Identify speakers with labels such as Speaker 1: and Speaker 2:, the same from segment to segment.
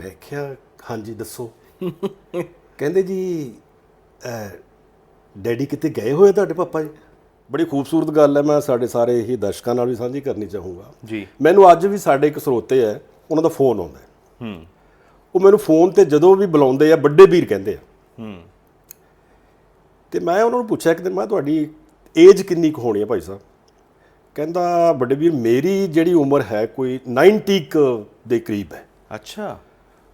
Speaker 1: ਮੈਂ ਕਿਹਾ ਹਾਂਜੀ ਦੱਸੋ। ਕਹਿੰਦੇ ਜੀ ਡੈਡੀ ਕਿਤੇ ਗਏ ਹੋਏ ਤੁਹਾਡੇ ਪਾਪਾ ਜੀ? ਬੜੀ ਖੂਬਸੂਰਤ ਗੱਲ ਹੈ ਮੈਂ ਸਾਡੇ ਸਾਰੇ ਹੀ ਦਰਸ਼ਕਾਂ ਨਾਲ ਵੀ ਸਾਂਝੀ ਕਰਨੀ ਚਾਹੂੰਗਾ।
Speaker 2: ਜੀ।
Speaker 1: ਮੈਨੂੰ ਅੱਜ ਵੀ ਸਾਡੇ ਇੱਕ ਸਰੋਤੇ ਹੈ ਉਹਨਾਂ ਦਾ ਫੋਨ ਆਉਂਦਾ ਹੈ। ਉਹ ਮੈਨੂੰ ਫੋਨ ਤੇ ਜਦੋਂ ਵੀ ਬੁਲਾਉਂਦੇ ਆ ਵੱਡੇ ਵੀਰ ਕਹਿੰਦੇ ਆ।
Speaker 2: ਹੂੰ।
Speaker 1: ਤੇ ਮੈਂ ਉਹਨਾਂ ਨੂੰ ਪੁੱਛਿਆ ਕਿ ਮੈਂ ਤੁਹਾਡੀ ਏਜ ਕਿੰਨੀ ਕੁ ਹੋਣੀ ਹੈ ਭਾਈ ਸਾਹਿਬ? ਕਹਿੰਦਾ ਵੱਡੇ ਵੀਰ ਮੇਰੀ ਜਿਹੜੀ ਉਮਰ ਹੈ ਕੋਈ 90 ਕੁ ਦੇ ਕਰੀਬ ਹੈ।
Speaker 2: ਅੱਛਾ।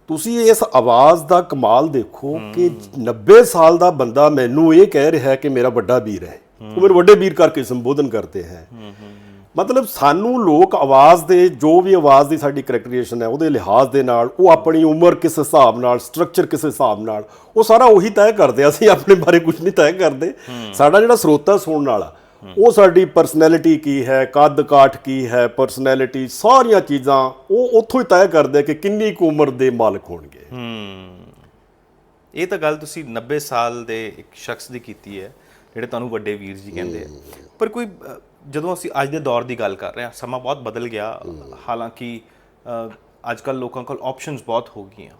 Speaker 1: ਤੁਸੀਂ ਇਸ ਆਵਾਜ਼ ਦਾ ਕਮਾਲ ਦੇਖੋ ਕਿ 90 ਸਾਲ ਦਾ ਬੰਦਾ ਮੈਨੂੰ ਇਹ ਕਹਿ ਰਿਹਾ ਹੈ ਕਿ ਮੇਰਾ ਵੱਡਾ ਵੀਰ ਹੈ। ਉਹ ਮੇਰੇ ਵੱਡੇ ਵੀਰ ਕਰਕੇ ਸੰਬੋਧਨ ਕਰਦੇ ਹੈ। ਮਤਲਬ ਸਾਨੂੰ ਲੋਕ ਆਵਾਜ਼ ਦੇ, ਜੋ ਵੀ ਆਵਾਜ਼ ਦੀ ਸਾਡੀ ਕਰੈਕਟਰੀਏਸ਼ਨ ਹੈ, ਉਹਦੇ ਲਿਹਾਜ਼ ਦੇ ਨਾਲ, ਉਹ ਆਪਣੀ ਉਮਰ ਕਿਸ ਹਿਸਾਬ ਨਾਲ ਸਟਰਕਚਰ ਕਿਸ ਹਿਸਾਬ ਨਾਲ, ਉਹ ਸਾਰਾ ਉਹੀ ਤੈਅ ਕਰਦੇ ਅਸੀਂ ਆਪਣੇ ਬਾਰੇ ਕੁਝ ਨਹੀਂ ਤੈਅ ਕਰਦੇ। ਸਾਡਾ ਜਿਹੜਾ ਸਰੋਤਾ ਸੁਣਨ ਵਾਲਾ ਉਹ ਸਾਡੀ ਪਰਸਨੈਲਿਟੀ ਕੀ ਹੈ ਕੱਦ ਕਾਠ ਕੀ ਹੈ ਪਰਸਨੈਲਿਟੀ ਸਾਰੀਆਂ ਚੀਜ਼ਾਂ ਉਹ ਉੱਥੋਂ ਹੀ ਤੈਅ ਕਰਦੇ ਕਿ ਕਿੰਨੀ ਕੁ ਉਮਰ ਦੇ ਮਾਲਕ ਹੋਣਗੇ।
Speaker 2: ਹੂੰ। ਇਹ ਤਾਂ ਗੱਲ ਤੁਸੀਂ 90 ਸਾਲ ਦੇ ਇੱਕ ਸ਼ਖਸ ਦੀ ਕੀਤੀ ਹੈ ਜਿਹੜੇ ਤੁਹਾਨੂੰ ਵੱਡੇ ਵੀਰ ਜੀ ਕਹਿੰਦੇ ਆ। ਪਰ ਕੋਈ ਜਦੋਂ ਅਸੀਂ ਅੱਜ ਦੇ ਦੌਰ ਦੀ ਗੱਲ ਕਰ ਰਹੇ ਹਾਂ ਸਮਾਂ ਬਹੁਤ ਬਦਲ ਗਿਆ। ਹਾਲਾਂਕਿ ਅੱਜ ਕੱਲ ਲੋਕਾਂ ਕੋਲ ਆਪਸ਼ਨਸ ਬਹੁਤ ਹੋ ਗਈਆਂ।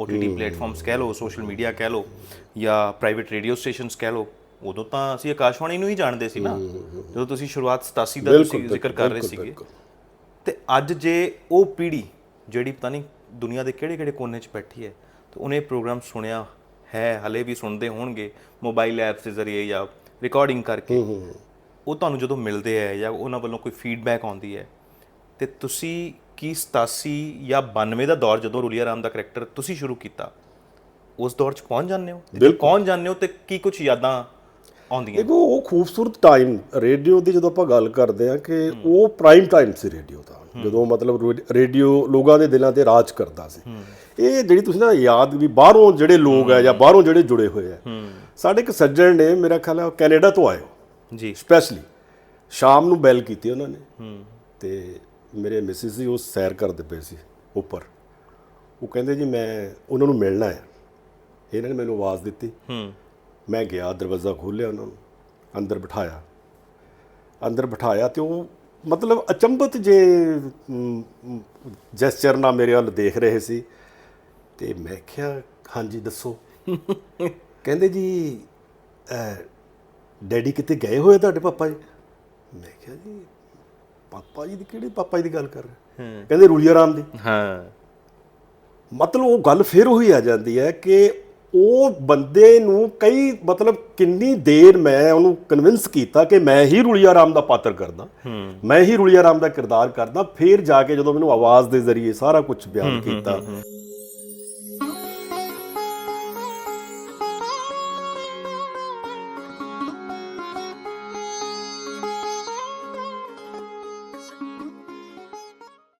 Speaker 2: OTT ਪਲੇਟਫਾਰਮਸ ਕਹਿ ਲਓ ਸੋਸ਼ਲ ਮੀਡੀਆ ਕਹਿ ਲਓ ਜਾਂ ਪ੍ਰਾਈਵੇਟ ਰੇਡੀਓ ਸਟੇਸ਼ਨਸ ਕਹਿ ਲਓ। ਉਦੋਂ ਤਾਂ ਅਸੀਂ ਆਕਾਸ਼ਵਾਣੀ ਨੂੰ ਹੀ ਜਾਣਦੇ ਸੀ ਨਾ। ਜਦੋਂ ਤੁਸੀਂ ਸ਼ੁਰੂਆਤ 87 ਦਾ ਤੁਸੀਂ ਜ਼ਿਕਰ ਕਰ ਰਹੇ ਸੀਗੇ। ਤੇ ਅੱਜ ਜੇ ਉਹ ਪੀੜ੍ਹੀ ਜਿਹੜੀ ਪਤਾ ਨਹੀਂ ਦੁਨੀਆ ਦੇ ਕਿਹੜੇ-ਕਿਹੜੇ ਕੋਨੇ 'ਚ ਬੈਠੀ ਹੈ ਤੇ ਉਹਨੇ ਪ੍ਰੋਗਰਾਮ ਸੁਣਿਆ ਹੈ ਹਲੇ ਵੀ ਸੁਣਦੇ ਹੋਣਗੇ ਮੋਬਾਈਲ ਐਪਸ ਦੇ ਜ਼ਰੀਏ ਜਾਂ ਰਿਕਾਰਡਿੰਗ ਕਰਕੇ। ਉਹ ਤੁਹਾਨੂੰ ਜਦੋਂ ਮਿਲਦੇ ਹੈ ਜਾਂ ਉਹਨਾਂ ਵੱਲੋਂ ਕੋਈ ਫੀਡਬੈਕ ਆਉਂਦੀ ਹੈ ਤੇ ਤੁਸੀਂ ਕੀ 87 ਜਾਂ 92 ਦਾ ਦੌਰ ਜਦੋਂ ਰੁਲੀਆ ਰਾਮ ਦਾ ਕਰੈਕਟਰ ਤੁਸੀਂ ਸ਼ੁਰੂ ਕੀਤਾ ਉਸ ਦੌਰ 'ਚ ਪਹੁੰਚ ਜਾਂਦੇ ਹੋ? ਤੇ ਪਹੁੰਚ ਜਾਂਦੇ ਹੋ ਤੇ ਕੀ ਕੁਝ ਯਾਦਾਂ ਆਉਂਦੀਆਂ।
Speaker 1: ਦੇਖੋ ਉਹ ਖੂਬਸੂਰਤ ਟਾਈਮ ਰੇਡੀਓ ਦੀ ਜਦੋਂ ਆਪਾਂ ਗੱਲ ਕਰਦੇ ਆ ਕਿ ਉਹ ਪ੍ਰਾਈਮ ਟਾਈਮ ਸੀ ਰੇਡੀਓ ਦਾ। ਜਦੋਂ ਮਤਲਬ ਰੇਡੀਓ ਲੋਕਾਂ ਦੇ ਦਿਲਾਂ ਤੇ ਰਾਜ ਕਰਦਾ ਸੀ। ਇਹ ਜਿਹੜੀ ਤੁਸੀਂ ਨਾ ਯਾਦ ਵੀ ਬਾਹਰੋਂ ਜਿਹੜੇ ਲੋਕ ਆ ਜਾਂ ਬਾਹਰੋਂ ਜਿਹੜੇ ਜੁੜੇ ਹੋਏ ਆ। ਸਾਡੇ ਇੱਕ ਸੱਜਣ ਨੇ ਮੇਰਾ ਖਿਆਲ ਹੈ ਕੈਨੇਡਾ ਤੋਂ ਆਏ
Speaker 2: ਜੀ।
Speaker 1: ਸਪੈਸ਼ਲੀ ਸ਼ਾਮ ਨੂੰ ਬੈਲ ਕੀਤੀ ਉਹਨਾਂ ਨੇ। ਤੇ ਮੇਰੇ ਮਿਸਿਸ ਜੀ ਉਹ ਸੈਰ ਕਰਦੇ ਪਏ ਸੀ ਉੱਪਰ। ਉਹ ਕਹਿੰਦੇ ਜੀ ਮੈਂ ਉਹਨਾਂ ਨੂੰ ਮਿਲਣਾ ਹੈ ਇਹਨਾਂ ਨੇ ਮੈਨੂੰ ਆਵਾਜ਼ ਦਿੱਤੀ।
Speaker 2: ਹੂੰ।
Speaker 1: ਮੈਂ ਗਿਆ ਦਰਵਾਜ਼ਾ ਖੋਲ੍ਹਿਆ ਉਹਨਾਂ ਨੂੰ ਅੰਦਰ ਬਿਠਾਇਆ। ਅੰਦਰ ਬਿਠਾਇਆ ਤੇ ਉਹ ਮਤਲਬ ਅਚੰਭਤ ਜੇ ਜੈਸਚਰ ਨਾਲ ਮੇਰੇ ਵੱਲ ਦੇਖ ਰਹੇ ਸੀ ਤੇ ਮੈਂ ਕਿਹਾ ਹਾਂਜੀ ਦੱਸੋ। ਕਹਿੰਦੇ ਜੀ ਡੈਡੀ ਕਿਤੇ ਗਏ ਹੋਏ ਤੁਹਾਡੇ ਪਾਪਾ ਜੀ? ਮੈਂ ਕਿਹਾ ਜੀ ਪਾਪਾ ਜੀ ਦੀ ਕਿਹੜੇ ਪਾਪਾ ਜੀ ਦੀ ਗੱਲ ਕਰ ਰਹੇ ਕਹਿੰਦੇ ਰੂਲੀਆ ਰਾਮ ਦੀ।
Speaker 2: ਹਾਂ।
Speaker 1: ਮਤਲਬ ਉਹ ਗੱਲ ਫਿਰ ਉਹੀ ਆ ਜਾਂਦੀ ਹੈ ਕਿ ਉਹ ਬੰਦੇ ਨੂੰ ਕਈ ਮਤਲਬ ਕਿੰਨੀ ਦੇਰ ਮੈਂ ਉਹਨੂੰ ਕਨਵਿੰਸ ਕੀਤਾ ਕਿ ਮੈਂ ਹੀ ਰੁਲੀਆ ਰਾਮ ਦਾ ਪਾਤਰ ਕਰਦਾ ਮੈਂ ਹੀ ਰੁਲੀਆ ਰਾਮ ਦਾ ਕਿਰਦਾਰ ਕਰਦਾ ਫਿਰ ਜਾ ਕੇ ਜਦੋਂ ਮੈਨੂੰ ਆਵਾਜ਼ ਦੇ ਜ਼ਰੀਏ ਸਾਰਾ ਕੁਝ ਬਿਆਨ ਕੀਤਾ।